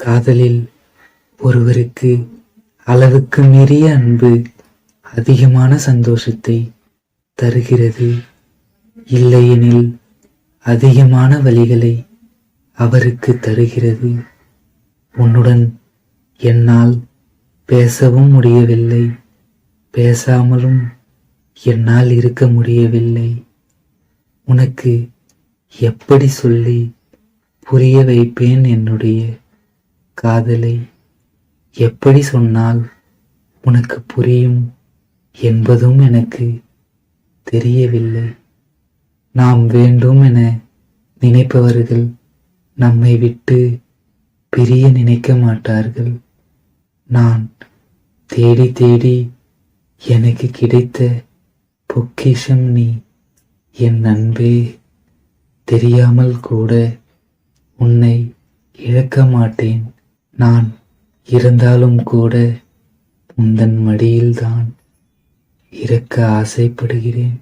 காதலில் ஒருவருக்கு அளவுக்கு மீறிய அன்பு அதிகமான சந்தோஷத்தை தருகிறது. இல்லையெனில் அதிகமான வழிகளை அவருக்கு தருகிறது. உன்னுடன் என்னால் பேசவும் முடியவில்லை. பேசாமலும் என்னால் இருக்க முடியவில்லை. உனக்கு எப்படி சொல்லி புரிய வைப்பேன் என்னுடைய காதலை எப்படி சொன்னால் உனக்கு புரியும் என்பதும் எனக்கு தெரியவில்லை. நாம் வேண்டும் என நினைப்பவர்கள் நம்மை விட்டு பிரிய நினைக்க மாட்டார்கள். நான் தேடி தேடி எனக்கு கிடைத்த பொக்கிஷம் நீ என் அன்பே. தெரியாமல் கூட உன்னை இழக்க மாட்டேன். நான் இருந்தாலும் கூட உந்தன் மடியில்தான் இருக்க ஆசைப்படுகிறேன்.